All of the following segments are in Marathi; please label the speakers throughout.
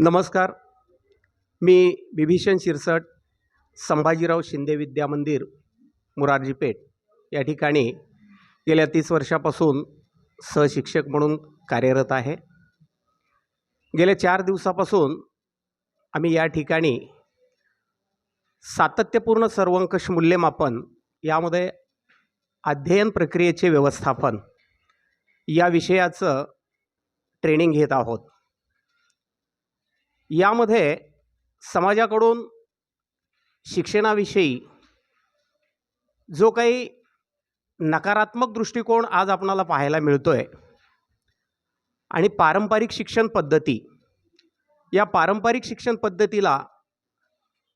Speaker 1: नमस्कार. मी बिभीषण शिरसट संभाजीराव शिंदे विद्या मंदिर मुरारजी पेठ या ठिकाणी गेल्या तीस वर्षापासून सहशिक्षक म्हणून कार्यरत आहे. गेल्या चार दिवसापासून आम्ही या ठिकाणी सातत्यपूर्ण सर्वंकष मूल्यमापन यामध्ये अध्ययन प्रक्रियेचे व्यवस्थापन या विषयाचं ट्रेनिंग घेत आहोत. यामध्ये समाजाकडून शिक्षणाविषयी जो काही नकारात्मक दृष्टिकोन आज आपणाला पाहायला मिळतो आहे आणि पारंपरिक शिक्षण पद्धती या पारंपरिक शिक्षण पद्धतीला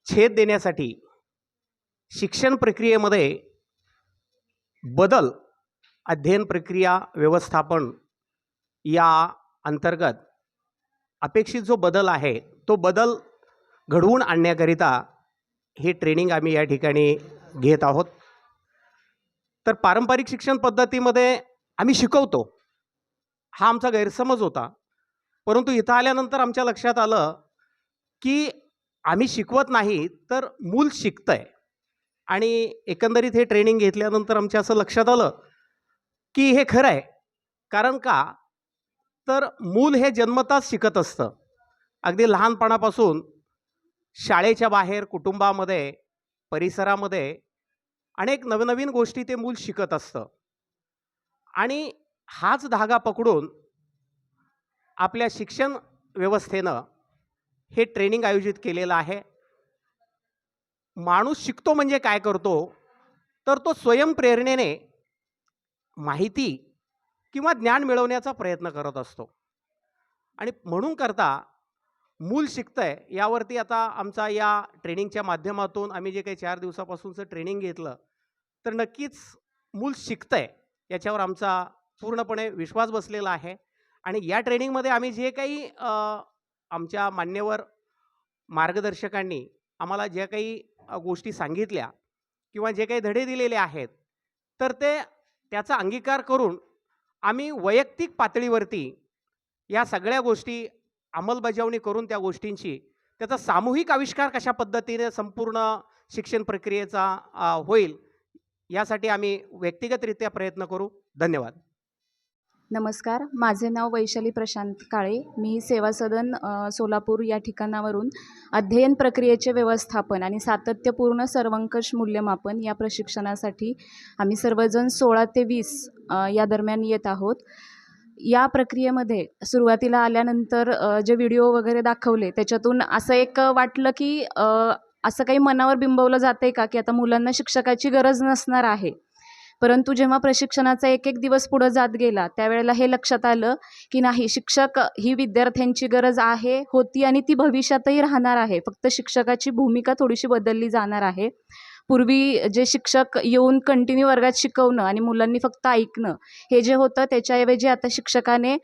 Speaker 1: छेद देण्यासाठी शिक्षण प्रक्रियेमध्ये बदल अध्ययन प्रक्रिया व्यवस्थापन या अंतर्गत अपेक्षित जो बदल आहे तो बदल घडवून आणण्याकरिता हे ट्रेनिंग आम्ही या ठिकाणी घेत आहोत. तर पारंपरिक शिक्षण पद्धतीमध्ये आम्ही शिकवतो. हा आमचा गैरसमज होता. परंतु इथं आल्यानंतर आमच्या लक्षात आलं की आम्ही शिकवत नाही तर मूल शिकतं आहे आणि एकंदरीत हे ट्रेनिंग घेतल्यानंतर आमच्या असं लक्षात आलं की हे खरं आहे कारण का? तर मूल हे जन्मताच शिकत असतं. अगदी लहानपणापासून शाळेच्या बाहेर कुटुंबामध्ये परिसरामध्ये अनेक नवनवीन गोष्टी ते मूल शिकत असतं. आणि हाच धागा पकडून आपल्या शिक्षण व्यवस्थेनं हे ट्रेनिंग आयोजित केलेलं आहे. माणूस शिकतो म्हणजे काय करतो? तर तो स्वयंप्रेरणेने माहिती किंवा ज्ञान मिळवण्याचा प्रयत्न करत असतो. आणि म्हणून करता मूल शिकतंय यावरती आता आमचा या ट्रेनिंगच्या माध्यमातून आम्ही जे काही चार दिवसापासूनचं ट्रेनिंग घेतलं तर नक्कीच मूल शिकतंय याच्यावर आमचा पूर्णपणे विश्वास बसलेला आहे. आणि या ट्रेनिंगमध्ये आम्ही जे काही आमच्या मान्यवर मार्गदर्शकांनी आम्हाला ज्या काही गोष्टी सांगितल्या किंवा जे काही धडे दिलेले आहेत तर ते त्याचा अंगीकार करून आम्ही वैयक्तिक पातळीवरती या सगळ्या गोष्टी अंमलबजावणी करून त्या गोष्टींची त्याचा सामूहिक आविष्कार कशा पद्धतीने संपूर्ण शिक्षण प्रक्रियेचा होईल यासाठी आम्ही व्यक्तिगतरित्या प्रयत्न करू. धन्यवाद.
Speaker 2: नमस्कार माझे नाव वैशाली प्रशांत काळे. मी सेवा सदन सोलापूर या ठिकाणावरून अध्ययन प्रक्रियेचे व्यवस्थापन आणि सातत्यपूर्ण सर्वंकष मूल्यमापन या प्रशिक्षणासाठी आम्ही सर्वजण सोळा ते वीस या दरम्यान येत आहोत. या प्रक्रियेमध्ये सुरुवातीला आल्यानंतर जे व्हिडिओ वगैरे दाखवले त्याच्यातून असं एक वाटलं की असं काही मनावर बिंबवलं जाते का? की आता मुलांना शिक्षकाची गरज नसणार आहे. परंतु जेव्हा प्रशिक्षणाचा एक एक दिवस पुढं जात गेला त्यावेळेला हे लक्षात आलं की नाही शिक्षक ही विद्यार्थ्यांची गरज आहे होती आणि ती भविष्यातही राहणार आहे. फक्त शिक्षकाची भूमिका थोडीशी बदलली जाणार आहे. पूर्वी जे शिक्षक येऊन कंटिन्यू वर्गात शिकवणं आणि मुलांनी फक्त ऐकणं हे जे होतं त्याच्याऐवजी आता शिक्षकाने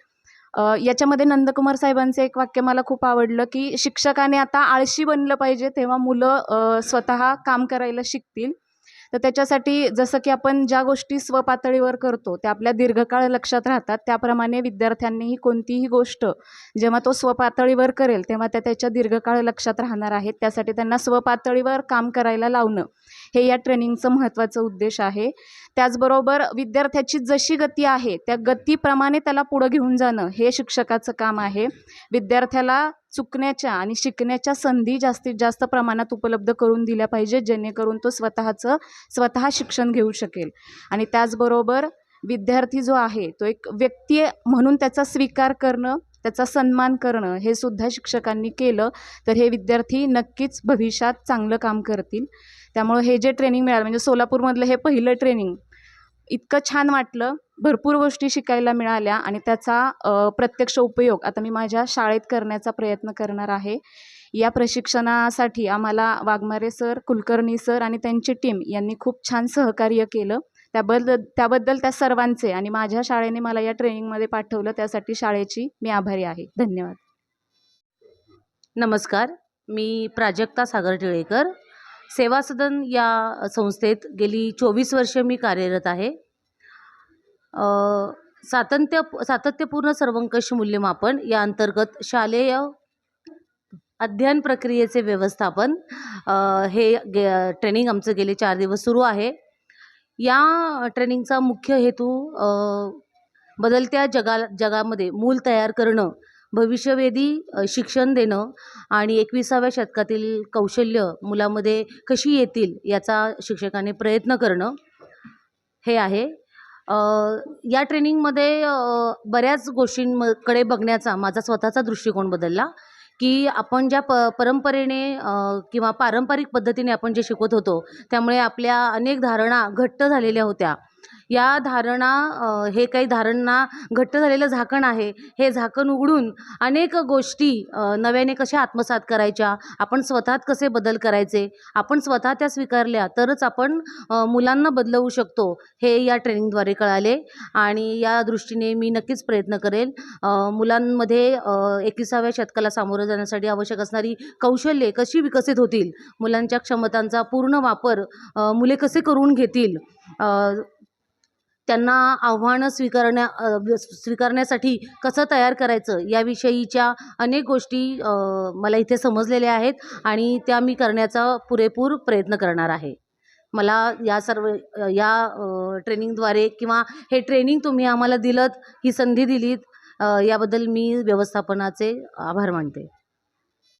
Speaker 2: याच्यामध्ये नंदकुमार साहेबांचं एक वाक्य मला खूप आवडलं की शिक्षकाने आता आळशी बनलं पाहिजे तेव्हा मुलं स्वतः काम करायला शिकतील. तर त्याच्यासाठी जसं की आपण ज्या गोष्टी स्वपातळीवर करतो त्या आपल्या दीर्घकाळ लक्षात राहतात त्याप्रमाणे विद्यार्थ्यांनीही कोणतीही गोष्ट जेव्हा तो स्वपातळीवर करेल तेव्हा त्या त्याच्या दीर्घकाळ लक्षात राहणार आहेत. त्यासाठी त्यांना स्वपातळीवर काम करायला लावणं हे या ट्रेनिंगचं महत्त्वाचं उद्देश आहे. त्याचबरोबर विद्यार्थ्याची जशी गती आहे त्या गतीप्रमाणे त्याला पुढं घेऊन जाणं हे शिक्षकाचं काम आहे. विद्यार्थ्याला चुकण्याच्या आणि शिकण्याच्या संधी जास्तीत जास्त प्रमाणात उपलब्ध करून दिल्या पाहिजेत जेणेकरून तो स्वतःचं स्वतः शिक्षण घेऊ शकेल. आणि त्याचबरोबर विद्यार्थी जो आहे तो एक व्यक्ती म्हणून त्याचा स्वीकार करणं त्याचा सन्मान करणं हे सुद्धा शिक्षकांनी केलं तर हे विद्यार्थी नक्कीच भविष्यात चांगलं काम करतील. त्यामुळं हे जे ट्रेनिंग मिळालं म्हणजे सोलापूरमधलं हे पहिलं ट्रेनिंग इतकं छान वाटलं. भरपूर गोष्टी शिकायला मिळाल्या आणि त्याचा प्रत्यक्ष उपयोग आता मी माझ्या शाळेत करण्याचा प्रयत्न करणार आहे. या प्रशिक्षणासाठी आम्हाला वाघमारे सर कुलकर्णी सर आणि त्यांची टीम यांनी खूप छान सहकार्य केलं. त्याबद्दल त्याबद्दल त्या सर्वांचे आणि माझ्या शाळेने मला या ट्रेनिंगमध्ये पाठवलं त्यासाठी शाळेची मी आभारी आहे. धन्यवाद.
Speaker 3: नमस्कार. मी प्राजक्ता सागर टिळेकर. सेवा सदन या संस्थेत गेली चोवीस वर्ष मी कार्यरत आहे. सातत्य सातत्यपूर्ण सर्वंकष मूल्यमापन या अंतर्गत शालेय अध्ययन प्रक्रियेचे व्यवस्थापन हे गे ट्रेनिंग आमचं गेले चार दिवस सुरू आहे. या ट्रेनिंगचा मुख्य हेतू बदलत्या जगा जगामध्ये मूल तयार करणं भविष्यवेधी शिक्षण देणं आणि एकविसाव्या शतकातील कौशल्य मुलामध्ये कशी येतील याचा शिक्षकाने प्रयत्न करणं हे आहे. या ट्रेनिंगमध्ये बऱ्याच बऱ्याच गोष्टींकडे बघण्याचा माझा स्वतःचा दृष्टिकोन बदलला की आपण ज्या प परंपरेने किंवा पारंपरिक पद्धतीने आपण जे शिकवत होतो त्यामुळे आपल्या अनेक धारणा घट्ट झालेल्या होत्या. या धारणा हे काही धारणा घट्ट झालेलं झाकण आहे. हे झाकण उघडून अनेक गोष्टी नव्याने कशा आत्मसात करायच्या आपण स्वतःत कसे बदल करायचे आपण स्वतः त्या स्वीकारल्या तरच आपण मुलांना बदलवू शकतो हे या ट्रेनिंगद्वारे कळाले. आणि या दृष्टीने मी नक्कीच प्रयत्न करेल मुलांमध्ये एकविसाव्या शतकाला सामोरं जाण्यासाठी आवश्यक असणारी कौशल्ये कशी विकसित होतील मुलांच्या क्षमतांचा पूर्ण वापर मुले कसे करून घेतील त्यांना आव्हानं स्वीकारण्या स्वीकारण्यासाठी कसं तयार करायचं याविषयीच्या अनेक गोष्टी मला इथे समजलेल्या आहेत आणि त्या मी करण्याचा पुरेपूर प्रयत्न करणार आहे. मला या सर्व या ट्रेनिंगद्वारे किंवा हे ट्रेनिंग तुम्ही आम्हाला दिलं ही संधी दिलीत याबद्दल मी व्यवस्थापनाचे आभार मानते.